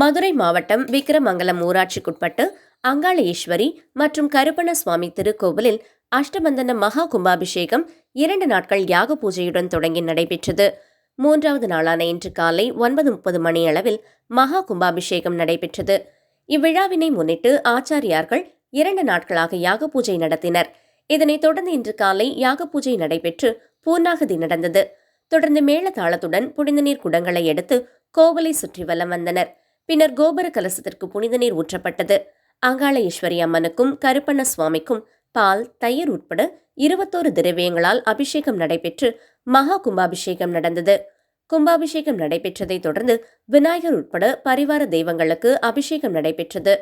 மதுரை மாவட்டம் விக்கிரமங்கலம் ஊராட்சிக்குட்பட்டு அங்காளேஸ்வரி மற்றும் கருப்பண சுவாமி திருக்கோவிலில் அஷ்டபந்தன மகா கும்பாபிஷேகம் இரண்டு நாட்கள் யாக பூஜையுடன் தொடங்கி நடைபெற்றது. மூன்றாவது நாளான இன்று காலை ஒன்பது முப்பது மணியளவில் மகா கும்பாபிஷேகம் நடைபெற்றது. இவ்விழாவினை முன்னிட்டு ஆச்சாரியார்கள் இரண்டு நாட்களாக யாக பூஜை நடத்தினர். இதனைத் தொடர்ந்து இன்று காலை யாக பூஜை நடைபெற்று பூர்ணாகதி நடந்தது. தொடர்ந்து மேளதாளத்துடன் புனித நீர் குடங்களை எடுத்து கோவிலை சுற்றி வலம் வந்தனர். பின்னர் கோபுர கலசத்திற்கு புனித நீர் ஊற்றப்பட்டது. அங்காள ஈஸ்வரி அம்மனுக்கும் கருப்பண்ண சுவாமிக்கும் பால் தயிர் உட்பட இருபத்தோரு திரவியங்களால் அபிஷேகம் நடைபெற்று மகா கும்பாபிஷேகம் நடந்தது. கும்பாபிஷேகம் நடைபெற்றதைத் தொடர்ந்து விநாயகர் உட்பட பரிவார தெய்வங்களுக்கு அபிஷேகம் நடைபெற்றது.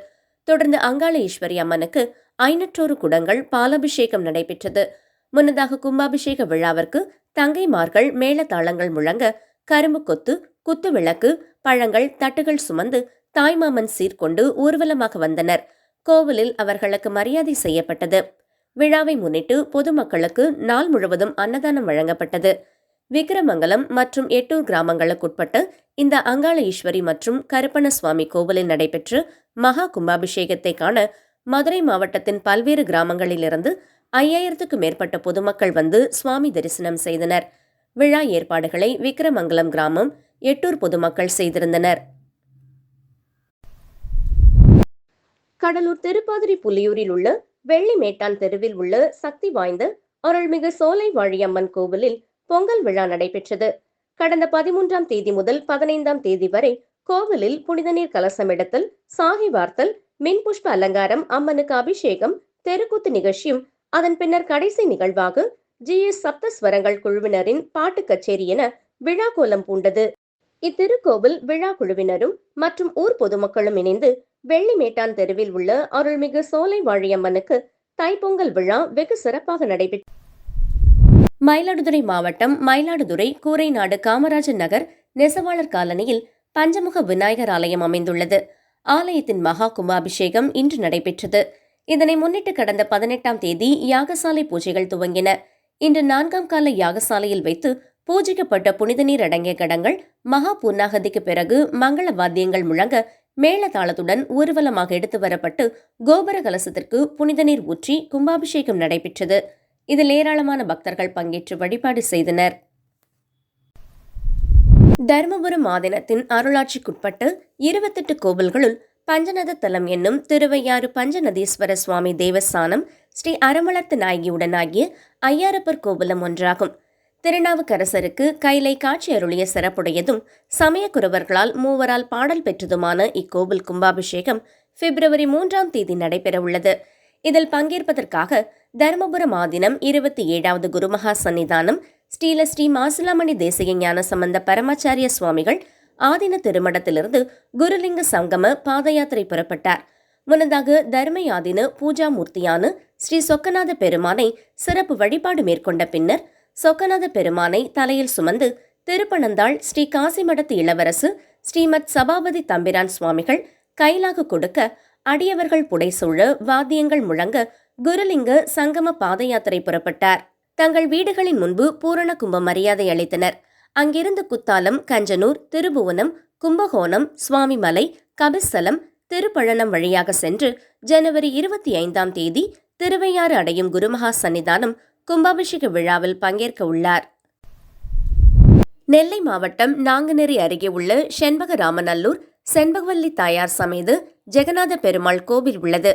தொடர்ந்து அங்காள ஈஸ்வரி அம்மனுக்கு ஐநூற்றோரு குடங்கள் பாலாபிஷேகம் நடைபெற்றது. முன்னதாக கும்பாபிஷேக விழாவிற்கு தங்கைமார்கள் மேளதாளங்கள் முழங்க கரும்பு கொத்து குத்து விளக்கு பழங்கள் தட்டுகள் சுமந்து தாய்மாமன் சீர்கொண்டு ஊர்வலமாக வந்தனர். கோவிலில் அவர்களுக்கு மரியாதை செய்யப்பட்டது. விழாவை முன்னிட்டு பொதுமக்களுக்கு நாள் முழுவதும் அன்னதானம் வழங்கப்பட்டது. விக்கிரமங்கலம் மற்றும் எட்டூர் கிராமங்களுக்குட்பட்டு இந்த அங்காள ஈஸ்வரி மற்றும் கருப்பண சுவாமி கோவிலில் நடைபெற்று மகா கும்பாபிஷேகத்தை காண மதுரை மாவட்டத்தின் பல்வேறு கிராமங்களிலிருந்து ஐயாயிரத்துக்கும் மேற்பட்ட பொதுமக்கள் வந்து சுவாமி தரிசனம் செய்தனர். விழா ஏற்பாடுகளை விக்கிரமங்கலம் கிராமம் எட்டூர் பொதுமக்கள் செய்திருந்தனர். கடலூர் திருப்பாதிரி புலியூரில் உள்ள வெள்ளி மேட்டான் தெருவில் உள்ள சக்தி வாய்ந்த அருள்மிகு சோலை வாழியம்மன் கோவிலில் பொங்கல் விழா நடைபெற்றது. கடந்த பதிமூன்றாம் தேதி முதல் பதினைந்தாம் தேதி வரை கோவிலில் புனித நீர் கலசம் எடுத்தல் சாகி வார்த்தல் மின்புஷ்ப அலங்காரம் அம்மனுக்கு அபிஷேகம் தெருக்கூத்து நிகழ்ச்சியும் அதன் பின்னர் கடைசி நிகழ்வாக ஜி எஸ் சப்தஸ்வரங்கள் குழுவினரின் பாட்டு கச்சேரி என விழா கோலம் பூண்டது. இத்திருக்கோவில் விழா குழுவினரும் மற்றும் ஊர் பொதுமக்களும் இணைந்து வெள்ளிமேட்டான் தெருவில் உள்ள அருள்மிகு சோலை வாழியம்மனுக்கு தைப்பொங்கல் விழா வெகு சிறப்பாக நடைபெற்ற மயிலாடுதுறை மாவட்டம் மயிலாடுதுறை கூரைநாடு காமராஜர் நகர் நெசவாளர் காலனியில் பஞ்சமுக விநாயகர் ஆலயம் அமைந்துள்ளது. ஆலயத்தின் மகா கும்பாபிஷேகம் இன்று நடைபெற்றது. இதனை முன்னிட்டு கடந்த பதினெட்டாம் தேதி யாகசாலை பூஜைகள் துவங்கின. இன்று நான்காம் கால யாகசாலையில் வைத்து பூஜிக்கப்பட்ட புனித நீர் அடங்கிய கடங்கள் மகா பூர்ணாகதிக்கு பிறகு மங்கள வாத்தியங்கள் முழங்க மேளதாளத்துடன் ஊர்வலமாக எடுத்து வரப்பட்டு கோபுர கலசத்திற்கு புனித நீர் ஊற்றி கும்பாபிஷேகம் நடைபெற்றது. இதில் ஏராளமான பக்தர்கள் பங்கேற்று வழிபாடு செய்தனர். தருமபுரம் ஆதீனத்தின் அருளாட்சிக்குட்பட்டு இருபத்தெட்டு கோவில்களுள் பஞ்சநத தலம் என்னும் திருவையாறு பஞ்சநதீஸ்வர சுவாமி தேவஸ்தானம் ஸ்ரீ அறமளர்த்த நாயகியுடனாகிய ஐயாரப்பர் கோவிலம் ஒன்றாகும். திருநாவுக்கரசருக்கு கைலை காட்சி அருளிய சிறப்புடையதும் சமயக்குறவர்களால் மூவரால் பாடல் பெற்றதுமான இக்கோவில் கும்பாபிஷேகம் பிப்ரவரி மூன்றாம் தேதி நடைபெறவுள்ளது. இதில் பங்கேற்பதற்காக தருமபுரம் ஆதீனம் இருபத்தி ஏழாவது குருமகா சன்னிதானம் ஸ்ரீல ஸ்ரீ மாசிலாமணி தேசிய ஞான சம்பந்த பரமாச்சாரிய சுவாமிகள் ஆதின திருமடத்திலிருந்து குருலிங்க சங்கம பாத யாத்திரை புறப்பட்டார். முன்னதாக தர்ம பூஜா மூர்த்தியான ஸ்ரீ சொக்கநாத பெருமானை சிறப்பு வழிபாடு மேற்கொண்ட பின்னர் சொக்கநாத பெருமானை தலையில் சுமந்து திருப்பனந்தாள் ஸ்ரீ காசிமடத்து இளவரசு ஸ்ரீமத் சபாபதி தம்பிரான் சுவாமிகள் கைலாக கொடுக்க அடியவர்கள் புடைசூழ வாத்தியங்கள் முழங்க குருலிங்க சங்கம பாத யாத்திரை புறப்பட்டார். தங்கள் வீடுகளின் முன்பு பூரண கும்ப மரியாதை அளித்தனர். அங்கிருந்து குத்தாலம் கஞ்சனூர் திருபுவனம் கும்பகோணம் சுவாமிமலை கபிஸ்தலம் திருப்பழனம் வழியாக சென்று ஜனவரி இருபத்தி ஐந்தாம் தேதி திருவையாறு அடையும் குருமகா சன்னிதானம் கும்பாபிஷேக விழாவில் பங்கேற்க உள்ளார். நெல்லை மாவட்டம் நாங்குநேரி அருகே உள்ள செண்பகராமநல்லூர் செண்பகவல்லி தாயார் சமேது ஜெகநாத பெருமாள் கோவில் உள்ளது.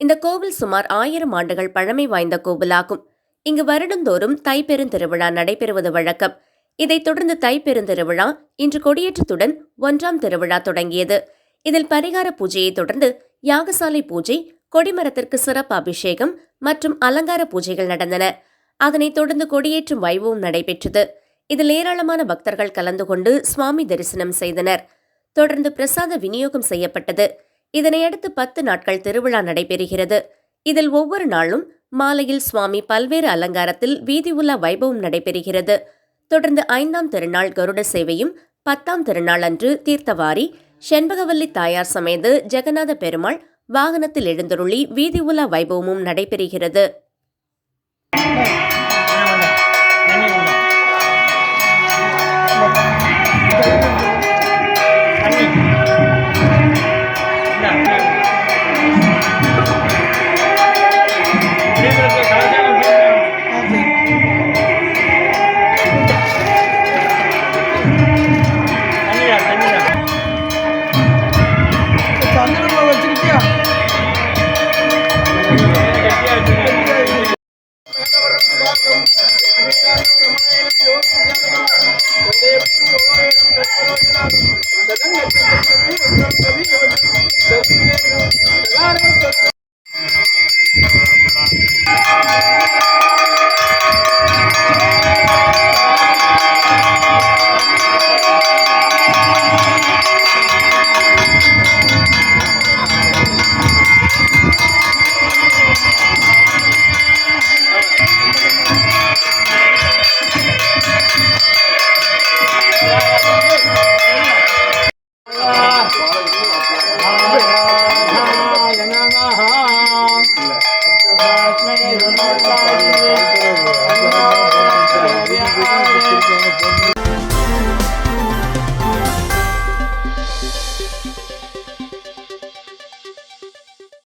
இந்த கோவில் சுமார் ஆயிரம் ஆண்டுகள் பழமை வாய்ந்த கோவிலாகும். இங்கு வருடந்தோறும் தைப்பெருந்திருவிழா நடைபெறுவது வழக்கம். இதைத் தொடர்ந்து தைப்பெருந்திருவிழா இன்று கொடியேற்றத்துடன் ஒன்றாம் திருவிழா தொடங்கியது. இதில் பரிகார பூஜையை தொடர்ந்து யாகசாலை பூஜை கொடிமரத்திற்கு சிறப்பு அபிஷேகம் மற்றும் அலங்கார பூஜைகள் நடந்தன. அதனைத் தொடர்ந்து கொடியேற்றும் வைபவம் நடைபெற்றது. இதில் ஏராளமான பக்தர்கள் கலந்து கொண்டு சுவாமி தரிசனம் செய்தனர். தொடர்ந்து பிரசாத விநியோகம் செய்யப்பட்டது. இதனையடுத்து பத்து நாட்கள் திருவிழா நடைபெறுகிறது. இதில் ஒவ்வொரு நாளும் மாலையில் சுவாமி பல்வேறு அலங்காரத்தில் வீதி உலா வைபவம் நடைபெறுகிறது. தொடர்ந்து ஐந்தாம் திருநாள் கருட சேவையும் பத்தாம் திருநாள் அன்று தீர்த்தவாரி செண்பகவல்லி தாயார் சமேது ஜெகநாத பெருமாள் வாகனத்தில் எழுந்தருளி வீதி உலா வைபவமும் நடைபெறுகிறது. Thank you.